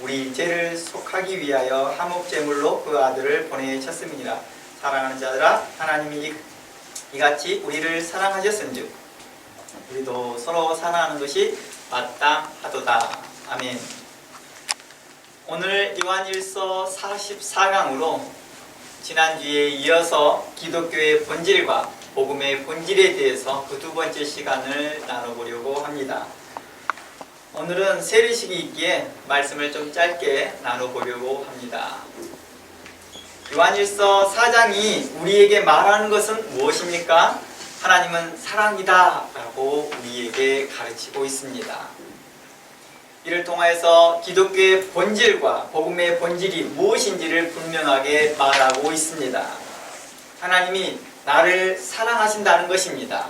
우리 죄를 속하기 위하여 화목제물로 그 아들을 보내셨음이니라 사랑하는 자들아 하나님이 이- 이같이 우리를 사랑하셨은즉 우리도 서로 사랑하는 것이 마땅하도다. 아멘. 오늘 요한일서 44강으로 지난주에 이어서 기독교의 본질과 복음의 본질에 대해서 그 두 번째 시간을 나눠보려고 합니다. 오늘은 세례식이 있기에 말씀을 좀 짧게 나눠보려고 합니다. 요한일서 4장이 우리에게 말하는 것은 무엇입니까? 하나님은 사랑이다 라고 우리에게 가르치고 있습니다. 이를 통하여서 기독교의 본질과 복음의 본질이 무엇인지를 분명하게 말하고 있습니다. 하나님이 나를 사랑하신다는 것입니다.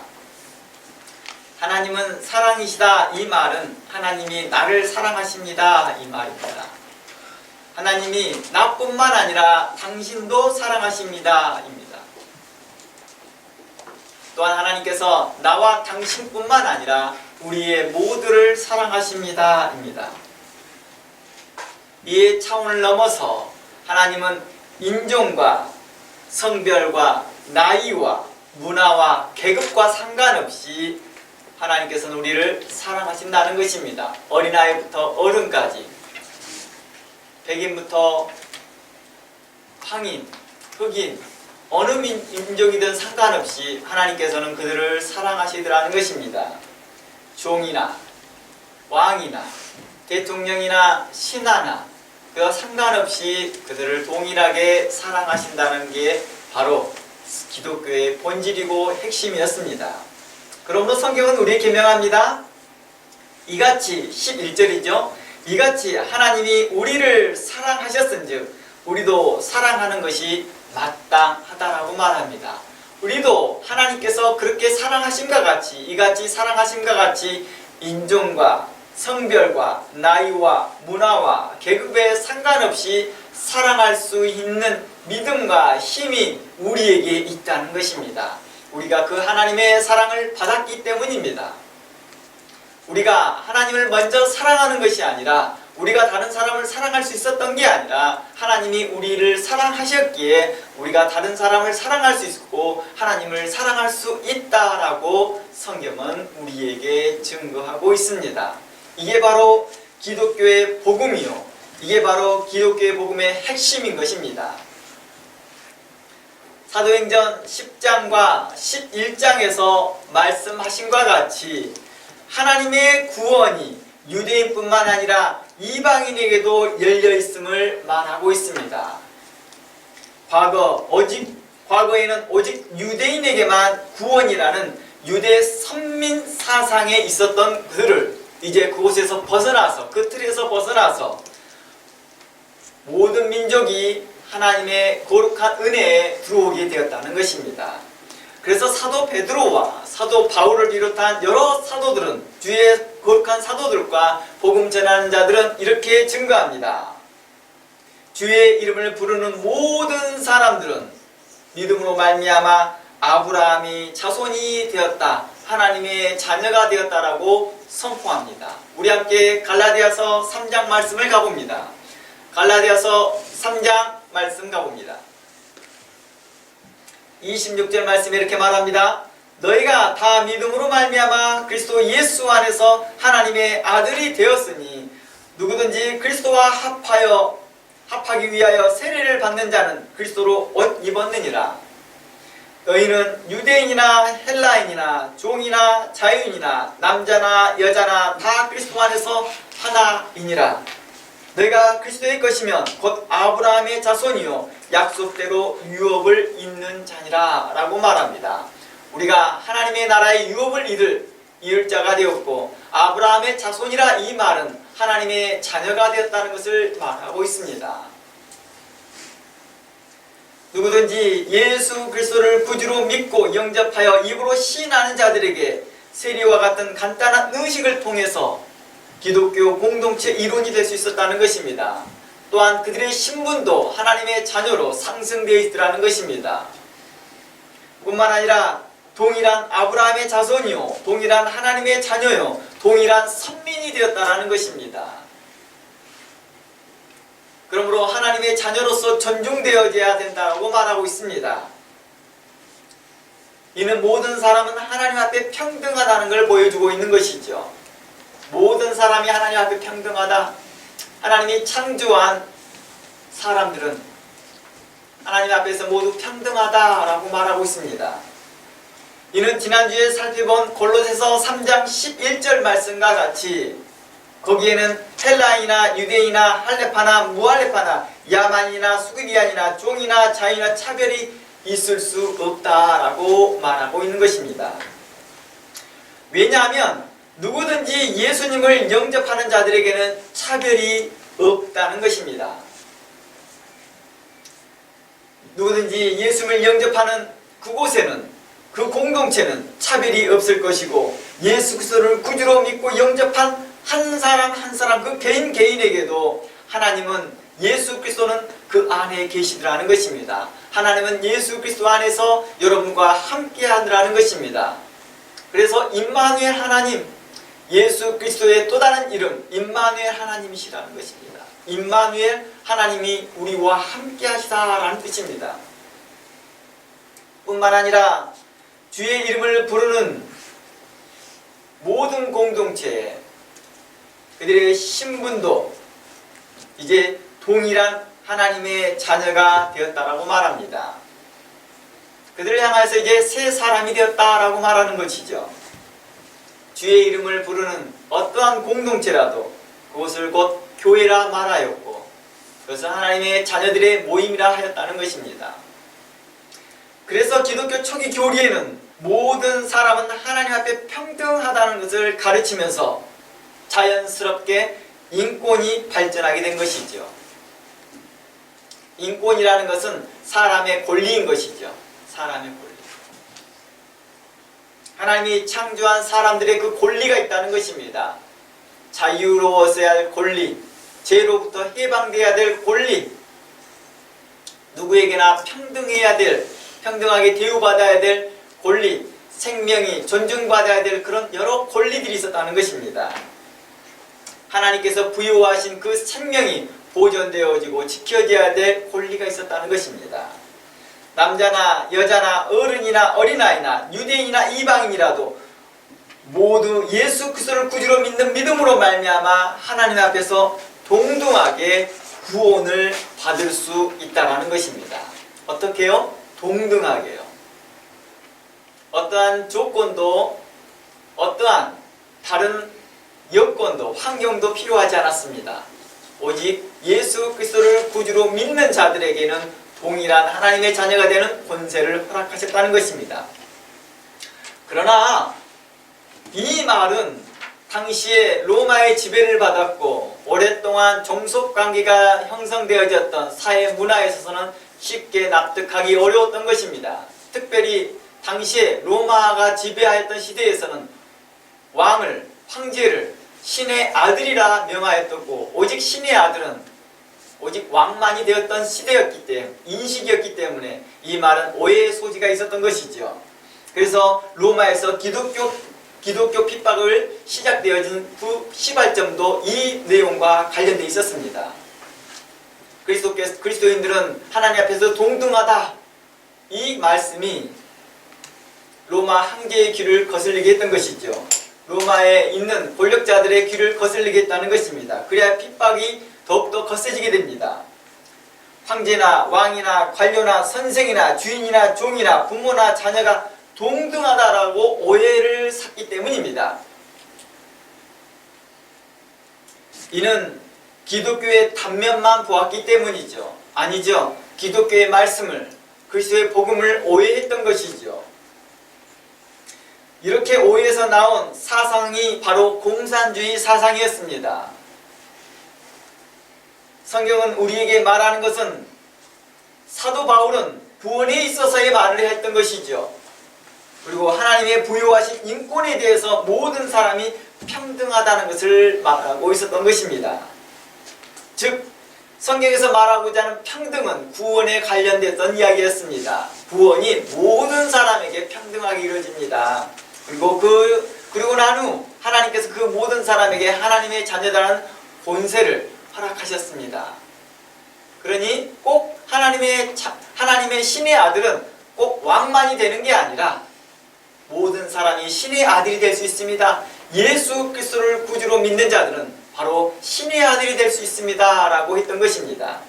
하나님은 사랑이시다 이 말은 하나님이 나를 사랑하십니다 이 말입니다. 하나님이 나뿐만 아니라 당신도 사랑하십니다 입니다. 또한 하나님께서 나와 당신뿐만 아니라 우리의 모두를 사랑하십니다 입니다. 이 차원을 넘어서 하나님은 인종과 성별과 나이와 문화와 계급과 상관없이 하나님께서는 우리를 사랑하신다는 것입니다. 어린아이부터 어른까지 백인부터 황인, 흑인, 어느 민, 민족이든 상관없이 하나님께서는 그들을 사랑하시더라는 것입니다. 종이나 왕이나 대통령이나 신하나 그와 상관없이 그들을 동일하게 사랑하신다는 게 바로 기독교의 본질이고 핵심이었습니다. 그러므로 성경은 우리에게 명합니다. 이같이 11절이죠. 이같이 하나님이 우리를 사랑하셨은즉 우리도 사랑하는 것이 마땅하다라고 말합니다. 우리도 하나님께서 그렇게 사랑하심과 같이 이같이 사랑하심과 같이 인종과 성별과 나이와 문화와 계급에 상관없이 사랑할 수 있는 믿음과 힘이 우리에게 있다는 것입니다. 우리가 그 하나님의 사랑을 받았기 때문입니다. 우리가 하나님을 먼저 사랑하는 것이 아니라 우리가 다른 사람을 사랑할 수 있었던 게 아니라 하나님이 우리를 사랑하셨기에 우리가 다른 사람을 사랑할 수 있고 하나님을 사랑할 수 있다라고 성경은 우리에게 증거하고 있습니다. 이게 바로 기독교의 복음이요. 이게 바로 기독교의 복음의 핵심인 것입니다. 사도행전 10장과 11장에서 말씀하신 것 같이 하나님의 구원이 유대인뿐만 아니라 이방인에게도 열려 있음을 말하고 있습니다. 과거 오직 과거에는 오직 유대인에게만 구원이라는 유대 선민 사상에 있었던 그들을 이제 그곳에서 벗어나서 그 틀에서 벗어나서 모든 민족이 하나님의 거룩한 은혜에 들어오게 되었다는 것입니다. 그래서 사도 베드로와 사도 바울을 비롯한 여러 사도들은 주의 거룩한 사도들과 복음 전하는 자들은 이렇게 증거합니다. 주의 이름을 부르는 모든 사람들은 믿음으로 말미암아 아브라함이 자손이 되었다. 하나님의 자녀가 되었다라고 선포합니다. 우리 함께 갈라디아서 3장 말씀을 가봅니다. 갈라디아서 3장 말씀 가봅니다. 26절 말씀에 이렇게 말합니다. 너희가 다 믿음으로 말미암아 그리스도 예수 안에서 하나님의 아들이 되었으니 누구든지 그리스도와 합하여 합하기 위하여 세례를 받는 자는 그리스도로 옷 입었느니라. 너희는 유대인이나 헬라인이나 종이나 자유인이나 남자나 여자나 다 그리스도 안에서 하나이니라. 내가 그리스도의 것이면 곧 아브라함의 자손이요 약속대로 유업을 잇는 자니라 라고 말합니다. 우리가 하나님의 나라의 유업을 잃을 이을 자가 되었고 아브라함의 자손이라 이 말은 하나님의 자녀가 되었다는 것을 말하고 있습니다. 누구든지 예수 그리스도를 구주로 믿고 영접하여 입으로 신하는 자들에게 세리와 같은 간단한 의식을 통해서 기독교 공동체 이론이 될 수 있었다는 것입니다. 또한 그들의 신분도 하나님의 자녀로 상승되어 있더라는 것입니다. 뿐만 아니라 동일한 아브라함의 자손이요, 동일한 하나님의 자녀요, 동일한 선민이 되었다는 것입니다. 그러므로 하나님의 자녀로서 존중되어져야 된다고 말하고 있습니다. 이는 모든 사람은 하나님 앞에 평등하다는 걸 보여주고 있는 것이죠. 모든 사람이 하나님 앞에 평등하다. 하나님이 창조한 사람들은 하나님 앞에서 모두 평등하다라고 말하고 있습니다. 이는 지난주에 살펴본 골로새서 3장 11절 말씀과 같이 거기에는 헬라이나 유대이나 할레파나 무할레파나 야만이나 수기리안이나 종이나 자이나 차별이 있을 수 없다라고 말하고 있는 것입니다. 왜냐하면 누구든지 예수님을 영접하는 자들에게는 차별이 없다는 것입니다. 누구든지 예수님을 영접하는 그곳에는 그 공동체는 차별이 없을 것이고 예수 그리스도를 구주로 믿고 영접한 한 사람 한 사람 그 개인 개인에게도 하나님은 예수 그리스도는 그 안에 계시더라는 것입니다. 하나님은 예수 그리스도 안에서 여러분과 함께 하더라는 것입니다. 그래서 임마누엘 하나님 예수 그리스도의 또 다른 이름 임마누엘 하나님이시라는 것입니다. 임마누엘 하나님이 우리와 함께 하시다라는 뜻입니다. 뿐만 아니라 주의 이름을 부르는 모든 공동체에 그들의 신분도 이제 동일한 하나님의 자녀가 되었다라고 말합니다. 그들을 향해서 이제 새 사람이 되었다라고 말하는 것이죠. 주의 이름을 부르는 어떠한 공동체라도 그것을 곧 교회라 말하였고 그것은 하나님의 자녀들의 모임이라 하였다는 것입니다. 그래서 기독교 초기 교리에는 모든 사람은 하나님 앞에 평등하다는 것을 가르치면서 자연스럽게 인권이 발전하게 된 것이죠. 인권이라는 것은 사람의 권리인 것이죠. 사람의 권리. 하나님이 창조한 사람들의 그 권리가 있다는 것입니다. 자유로워서야 할 권리, 죄로부터 해방돼야 될 권리, 누구에게나 평등해야 될, 평등하게 대우받아야 될 권리, 생명이 존중받아야 될 그런 여러 권리들이 있었다는 것입니다. 하나님께서 부여하신 그 생명이 보존되어지고 지켜져야 될 권리가 있었다는 것입니다. 남자나 여자나 어른이나 어린아이나 유대인이나 이방인이라도 모두 예수 그리스도를 구주로 믿는 믿음으로 말미암아 하나님 앞에서 동등하게 구원을 받을 수 있다는 것입니다. 어떻게요? 동등하게요. 어떠한 조건도 어떠한 다른 여건도 환경도 필요하지 않았습니다. 오직 예수 그리스도를 구주로 믿는 자들에게는 동일한 하나님의 자녀가 되는 권세를 허락하셨다는 것입니다. 그러나 이 말은 당시에 로마의 지배를 받았고 오랫동안 종속 관계가 형성되어졌던 사회 문화에 있어서는 쉽게 납득하기 어려웠던 것입니다. 특별히 당시에 로마가 지배하였던 시대에서는 왕을 황제를 신의 아들이라 명하였고 오직 신의 아들은 오직 왕만이 되었던 시대였기 때문에 인식이었기 때문에 이 말은 오해의 소지가 있었던 것이죠. 그래서 로마에서 기독교 기독교 핍박을 시작되어진 그 시발점도 이 내용과 관련돼 있었습니다. 그리스도께서 그리스도인들은 하나님 앞에서 동등하다 이 말씀이 로마 황제의 귀를 거슬리게 했던 것이죠. 로마에 있는 권력자들의 귀를 거슬리게 했다는 것입니다. 그래야 핍박이 더욱더 거세지게 됩니다. 황제나 왕이나 관료나 선생이나 주인이나 종이나 부모나 자녀가 동등하다라고 오해를 샀기 때문입니다. 이는 기독교의 단면만 보았기 때문이죠. 아니죠. 기독교의 말씀을 그리스도의 복음을 오해했던 것이죠. 이렇게 오해에서 나온 사상이 바로 공산주의 사상이었습니다. 성경은 우리에게 말하는 것은 사도 바울은 구원에 있어서의 말을 했던 것이죠. 그리고 하나님의 부여하신 인권에 대해서 모든 사람이 평등하다는 것을 말하고 있었던 것입니다. 즉 성경에서 말하고자 하는 평등은 구원에 관련됐던 이야기였습니다. 구원이 모든 사람에게 평등하게 이루어집니다. 그리고 그 그리고 난 후 하나님께서 그 모든 사람에게 하나님의 자녀다라는 본세를 허락하셨습니다. 그러니 꼭 하나님의 자- 하나님의 신의 아들은 꼭 왕만이 되는 게 아니라 모든 사람이 신의 아들이 될 수 있습니다. 예수 그리스도를 구주로 믿는 자들은 바로 신의 아들이 될 수 있습니다라고 했던 것입니다.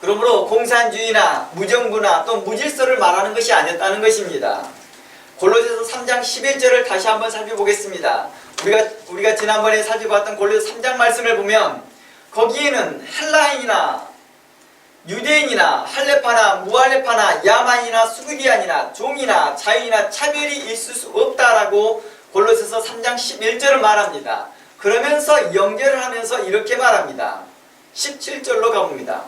그러므로 공산주의나 무정부나 또 무질서를 말하는 것이 아니었다는 것입니다. 골로새서 3장 11절을 다시 한번 살펴보겠습니다. 우리가 우리가 지난번에 살펴봤던 골로새 3장 말씀을 보면 거기에는 헬라인이나 유대인이나 할레파나 무할레파나 야만이나 수비디안이나 종이나 자유이나 차별이 있을 수 없다라고 골로새서 3장 11절을 말합니다. 그러면서 연결을 하면서 이렇게 말합니다. 17절로 가봅니다.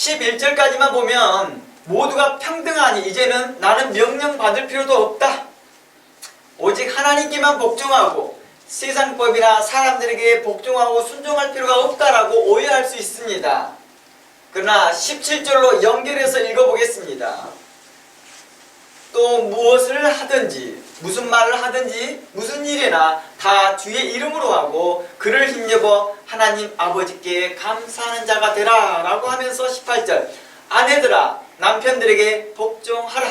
11절까지만 보면 모두가 평등하니 이제는 나는 명령 받을 필요도 없다. 오직 하나님께만 복종하고 세상법이나 사람들에게 복종하고 순종할 필요가 없다라고 오해할 수 있습니다. 그러나 17절로 연결해서 읽어보겠습니다. 또 무엇을 하든지 무슨 말을 하든지 무슨 일이나 다 주의 이름으로 하고 그를 힘입어 하나님 아버지께 감사하는 자가 되라 라고 하면서 18절 아내들아 남편들에게 복종하라.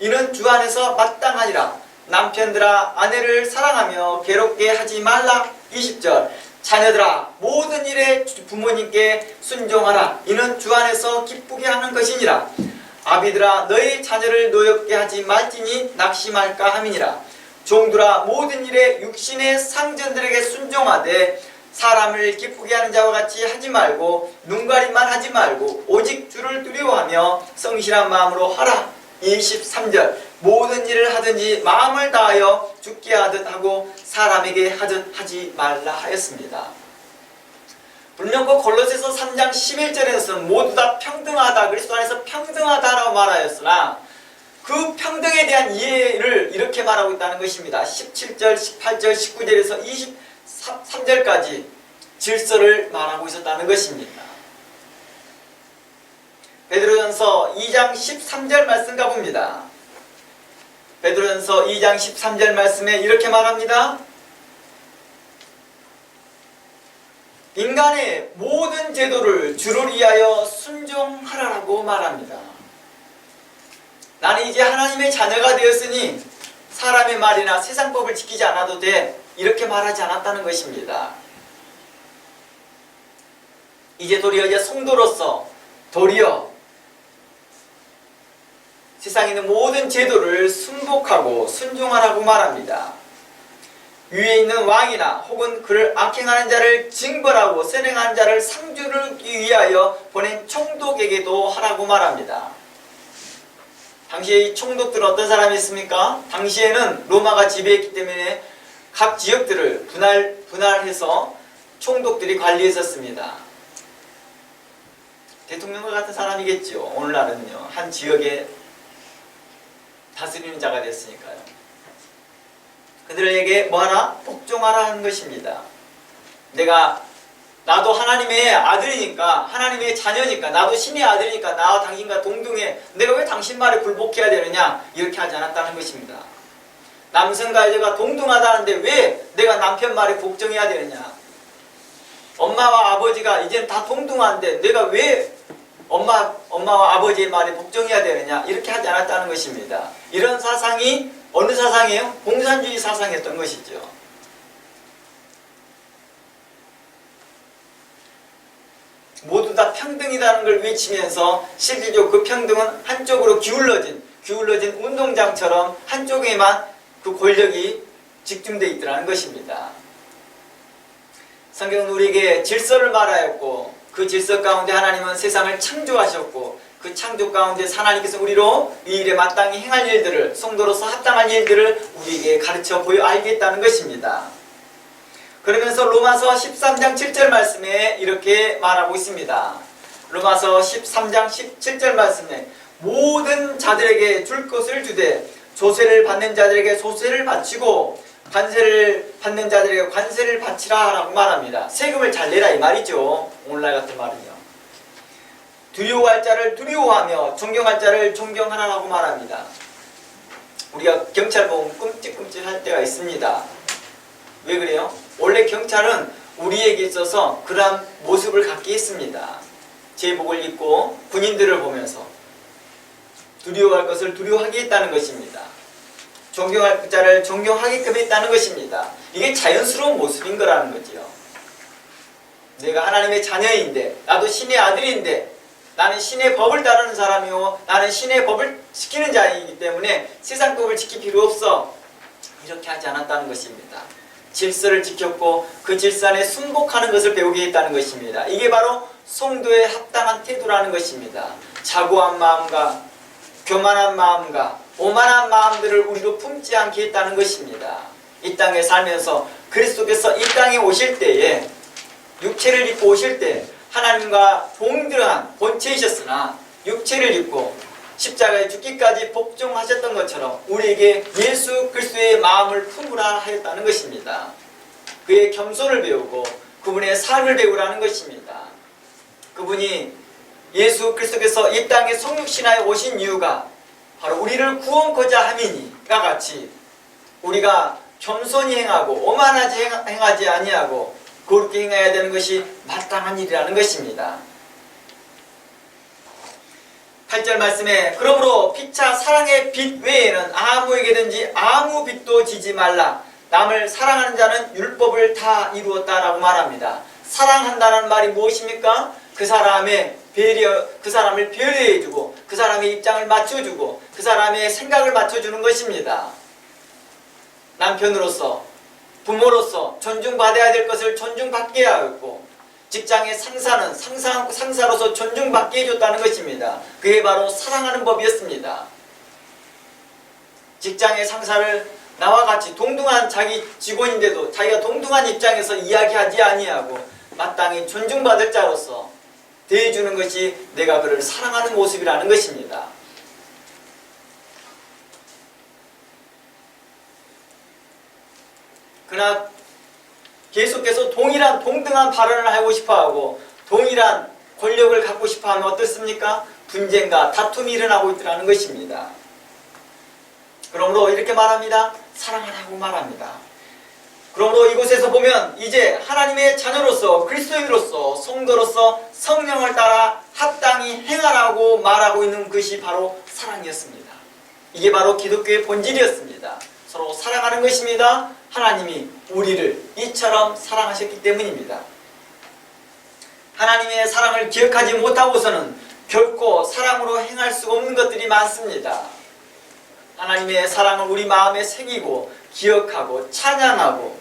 이는 주 안에서 마땅하니라. 남편들아 아내를 사랑하며 괴롭게 하지 말라. 20절 자녀들아 모든 일에 부모님께 순종하라. 이는 주 안에서 기쁘게 하는 것이니라. 아비들아 너희 자녀를 노엽게 하지 말지니 낙심할까 함이니라. 종들아 모든 일에 육신의 상전들에게 순종하되 사람을 기쁘게 하는 자와 같이 하지 말고 눈가림만 하지 말고 오직 주를 두려워하며 성실한 마음으로 하라 23절 모든 일을 하든지 마음을 다하여 죽게 하듯 하고 사람에게 하듯 하지 말라 하였습니다. 그 골로새서 3장 11절에서는 모두 다 평등하다 그리스도 안에서 평등하다라고 말하였으나 그 평등에 대한 이해를 이렇게 말하고 있다는 것입니다. 17절, 18절, 19절에서 23절까지 질서를 말하고 있었다는 것입니다. 베드로전서 2장 13절 말씀 가봅니다. 베드로전서 2장 13절 말씀에 이렇게 말합니다. 인간의 모든 제도를 주를 위하여 순종하라라고 말합니다. 나는 이제 하나님의 자녀가 되었으니 사람의 말이나 세상법을 지키지 않아도 돼. 이렇게 말하지 않았다는 것입니다. 이제 도리어 이제 성도로서 도리어 세상에 있는 모든 제도를 순복하고 순종하라고 말합니다. 위에 있는 왕이나 혹은 그를 악행하는 자를 징벌하고 선행하는 자를 상주를 위하여 보낸 총독에게도 하라고 말합니다. 당시에 이 총독들은 어떤 사람이 있습니까? 당시에는 로마가 지배했기 때문에 각 지역들을 분할, 분할해서 총독들이 관리했었습니다. 대통령과 같은 사람이겠죠. 오늘날은요. 한 지역에 다스리는 자가 됐으니까요. 그들에게 뭐하나? 복종하라 하는 것입니다. 내가 나도 하나님의 아들이니까 하나님의 자녀니까 나도 신의 아들이니까 나와 당신과 동등해 내가 왜 당신 말에 굴복해야 되느냐 이렇게 하지 않았다는 것입니다. 남성과 여자가 동등하다는데 왜 내가 남편 말에 복종해야 되느냐 엄마와 아버지가 이제는 다 동등한데 내가 왜 엄마, 엄마와 아버지의 말에 복종해야 되느냐 이렇게 하지 않았다는 것입니다. 이런 사상이 어느 사상이에요? 공산주의 사상이었던 것이죠. 모두 다 평등이라는 걸 외치면서 실질적으로 그 평등은 한쪽으로 기울어진 기울어진 운동장처럼 한쪽에만 그 권력이 집중되어 있더라는 것입니다. 성경은 우리에게 질서를 말하였고 그 질서 가운데 하나님은 세상을 창조하셨고 그 창조 가운데 하나님께서 우리로 이 일에 마땅히 행할 일들을 성도로서 합당한 일들을 우리에게 가르쳐 보여 알겠다는 것입니다. 그러면서 로마서 13장 7절 말씀에 이렇게 말하고 있습니다. 로마서 13장 17절 말씀에 모든 자들에게 줄 것을 주되 조세를 받는 자들에게 조세를 바치고 관세를 받는 자들에게 관세를 바치라 라고 말합니다. 세금을 잘 내라 이 말이죠. 오늘날 같은 말은요. 두려워할 자를 두려워하며 존경할 자를 존경하라라고 말합니다. 우리가 경찰 보면 끔찍끔찍할 때가 있습니다. 왜 그래요? 원래 경찰은 우리에게 있어서 그러한 모습을 갖게 했습니다. 제복을 입고 군인들을 보면서 두려워할 것을 두려워하게 했다는 것입니다. 존경할 자를 존경하게끔 했다는 것입니다. 이게 자연스러운 모습인 거라는 거지요. 내가 하나님의 자녀인데 나도 신의 아들인데 나는 신의 법을 따르는 사람이고 나는 신의 법을 지키는 자이기 때문에 세상 법을 지킬 필요 없어 이렇게 하지 않았다는 것입니다. 질서를 지켰고 그 질서 안에 순복하는 것을 배우게 했다는 것입니다. 이게 바로 성도의 합당한 태도라는 것입니다. 자고한 마음과 교만한 마음과 오만한 마음들을 우리로 품지 않게 했다는 것입니다. 이 땅에 살면서 그리스도께서 이 땅에 오실 때에 육체를 입고 오실 때 하나님과 동등한 본체이셨으나 육체를 입고 십자가에 죽기까지 복종하셨던 것처럼 우리에게 예수 그리스도의 마음을 품으라 하였다는 것입니다. 그의 겸손을 배우고 그분의 삶을 배우라는 것입니다. 그분이 예수 그리스도께서 이 땅에 성육신하에 오신 이유가 바로 우리를 구원코자 함이니가 같이 우리가 겸손히 행하고 오만하지 행- 행하지 아니하고 그렇게 행해야 되는 것이 마땅한 일이라는 것입니다. 8절 말씀에 그러므로 피차 사랑의 빛 외에는 아무에게든지 아무 빛도 지지 말라 남을 사랑하는 자는 율법을 다 이루었다라고 말합니다. 사랑한다는 말이 무엇입니까? 그 사람의 배려, 그 사람을 배려해주고 그 사람의 입장을 맞춰주고 그 사람의 생각을 맞춰주는 것입니다. 남편으로서 부모로서 존중받아야 될 것을 존중받게 하였고 직장의 상사는 상사, 상사로서 존중받게 해줬다는 것입니다. 그게 바로 사랑하는 법이었습니다. 직장의 상사를 나와 같이 동등한 자기 직원인데도 자기가 동등한 입장에서 이야기하지 아니하고 마땅히 존중받을 자로서 대해주는 것이 내가 그를 사랑하는 모습이라는 것입니다. 그러나 계속해서 동일한 동등한 발언을 하고 싶어하고 동일한 권력을 갖고 싶어하면 어떻습니까? 분쟁과 다툼이 일어나고 있다는 것입니다. 그러므로 이렇게 말합니다. 사랑하라고 말합니다. 그러므로 이곳에서 보면 이제 하나님의 자녀로서 그리스도인으로서 성도로서 성령을 따라 합당히 행하라고 말하고 있는 것이 바로 사랑이었습니다. 이게 바로 기독교의 본질이었습니다. 서로 사랑하는 것입니다. 하나님이 우리를 이처럼 사랑하셨기 때문입니다. 하나님의 사랑을 기억하지 못하고서는 결코 사랑으로 행할 수 없는 것들이 많습니다. 하나님의 사랑을 우리 마음에 새기고 기억하고 찬양하고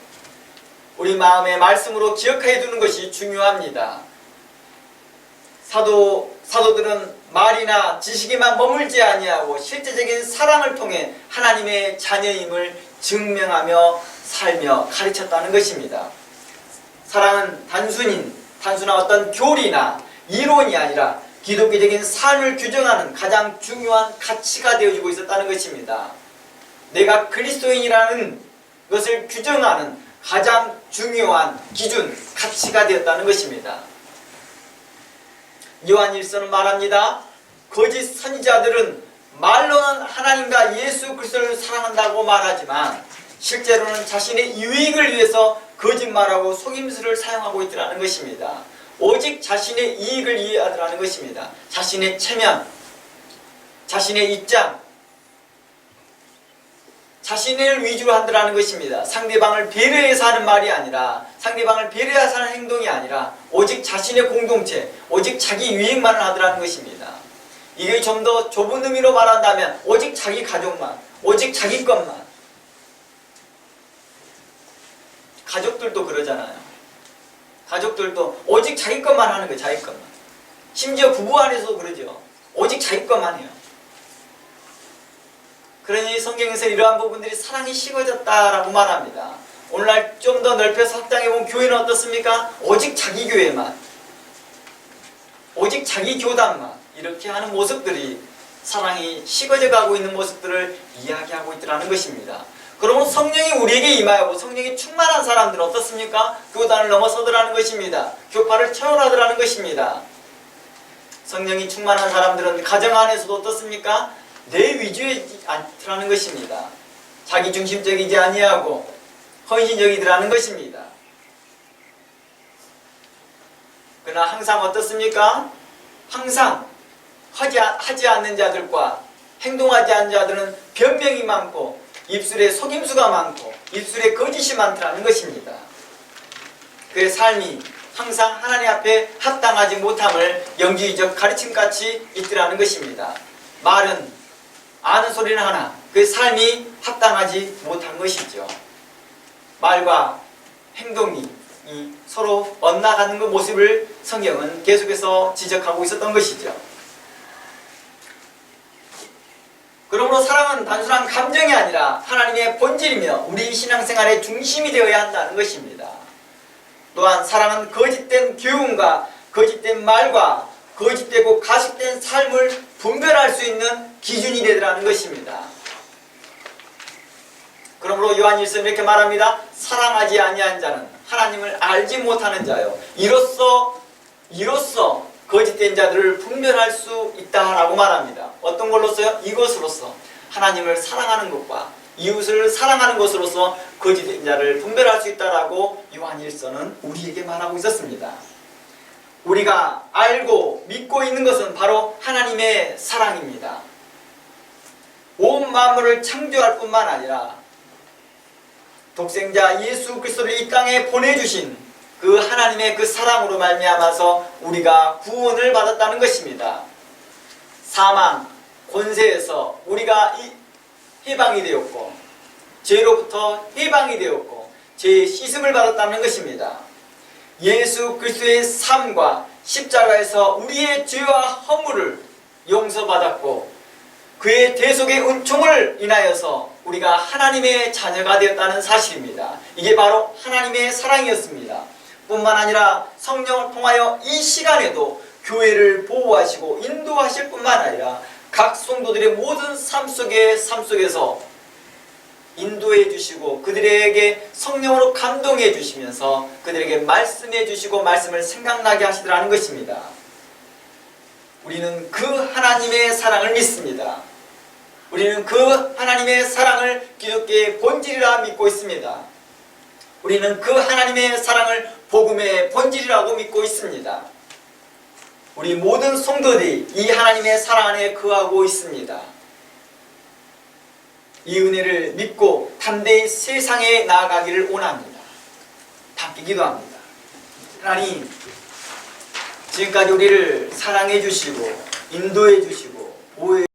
우리 마음의 말씀으로 기억해 두는 것이 중요합니다. 사도 사도들은 말이나 지식에만 머물지 아니하고 실제적인 사랑을 통해 하나님의 자녀임을 증명하며 살며 가르쳤다는 것입니다. 사랑은 단순인 단순한 어떤 교리나 이론이 아니라 기독교적인 삶을 규정하는 가장 중요한 가치가 되어지고 있었다는 것입니다. 내가 그리스도인이라는 것을 규정하는 가장 중요한 기준, 가치가 되었다는 것입니다. 요한일서는 말합니다. 거짓 선지자들은 말로는 하나님과 예수 그리스도를 사랑한다고 말하지만 실제로는 자신의 유익을 위해서 거짓말하고 속임수를 사용하고 있더라는 것입니다. 오직 자신의 이익을 위하더라는 것입니다. 자신의 체면, 자신의 입장, 자신을 위주로 한다는 것입니다. 상대방을 배려해서 하는 말이 아니라 상대방을 배려해서 하는 행동이 아니라 오직 자신의 공동체, 오직 자기 유익만을 하더라는 것입니다. 이게 좀 더 좁은 의미로 말한다면 오직 자기 가족만, 오직 자기 것만. 가족들도 그러잖아요. 가족들도 오직 자기 것만 하는 거예요. 자기 것만. 심지어 부부 안에서도 그러죠. 오직 자기 것만 해요. 그러니 성경에서 이러한 부분들이 사랑이 식어졌다라고 말합니다. 오늘날 좀 더 넓혀서 확장해보면 교회는 어떻습니까? 오직 자기 교회만, 오직 자기 교단만 이렇게 하는 모습들이 사랑이 식어져 가고 있는 모습들을 이야기하고 있더라는 것입니다. 그러면 성령이 우리에게 임하고 성령이 충만한 사람들은 어떻습니까? 교단을 넘어서더라는 것입니다. 교파를 채워나더라는 것입니다. 성령이 충만한 사람들은 가정 안에서도 어떻습니까? 내 위주에 않더라는 것입니다. 자기 중심적이지 아니하고 헌신적이더라는 것입니다. 그러나 항상 어떻습니까? 항상 하지, 아- 하지 않는 자들과 행동하지 않는 자들은 변명이 많고 입술에 속임수가 많고 입술에 거짓이 많더라는 것입니다. 그의 삶이 항상 하나님 앞에 합당하지 못함을 영지적 가르침같이 있더라는 것입니다. 말은 아는 소리는 하나 그의 삶이 합당하지 못한 것이죠. 말과 행동이 이 서로 엇나가는 그 모습을 성경은 계속해서 지적하고 있었던 것이죠. 그러므로 사랑은 단순한 감정이 아니라 하나님의 본질이며 우리 신앙생활의 중심이 되어야 한다는 것입니다. 또한 사랑은 거짓된 교훈과 거짓된 말과 거짓되고 가식된 삶을 분별할 수 있는 기준이 되더라는 것입니다. 그러므로 요한일서 이렇게 말합니다. 사랑하지 아니한 자는 하나님을 알지 못하는 자요. 이로써 이로써 거짓된 자들을 분별할 수 있다라고 말합니다. 어떤 걸로써요? 이것으로써 하나님을 사랑하는 것과 이웃을 사랑하는 것으로서 거짓된 자를 분별할 수 있다라고 요한일서는 우리에게 말하고 있었습니다. 우리가 알고 믿고 있는 것은 바로 하나님의 사랑입니다. 온 만물을 창조할 뿐만 아니라 독생자 예수 그리스도를 이 땅에 보내주신 그 하나님의 그 사랑으로 말미암아서 우리가 구원을 받았다는 것입니다. 사망, 권세에서 우리가 이- 해방이 되었고 죄로부터 해방이 되었고 죄의 씻음을 받았다는 것입니다. 예수 그리스도의 삶과 십자가에서 우리의 죄와 허물을 용서받았고 그의 대속의 은총을 인하여서 우리가 하나님의 자녀가 되었다는 사실입니다. 이게 바로 하나님의 사랑이었습니다. 뿐만 아니라 성령을 통하여 이 시간에도 교회를 보호하시고 인도하실 뿐만 아니라 각 성도들의 모든 삶 속의 삶 속에서 인도해 주시고 그들에게 성령으로 감동해 주시면서 그들에게 말씀해 주시고 말씀을 생각나게 하시더라는 것입니다. 우리는 그 하나님의 사랑을 믿습니다. 우리는 그 하나님의 사랑을 기독교의 본질이라 믿고 있습니다. 우리는 그 하나님의 사랑을 복음의 본질이라고 믿고 있습니다. 우리 모든 성도들이 이 하나님의 사랑 안에 거하고 있습니다. 이 은혜를 믿고 담대히 세상에 나아가기를 원합니다. 함께 기도 합니다. 하나님, 지금까지 우리를 사랑해 주시고 인도해 주시고 보호해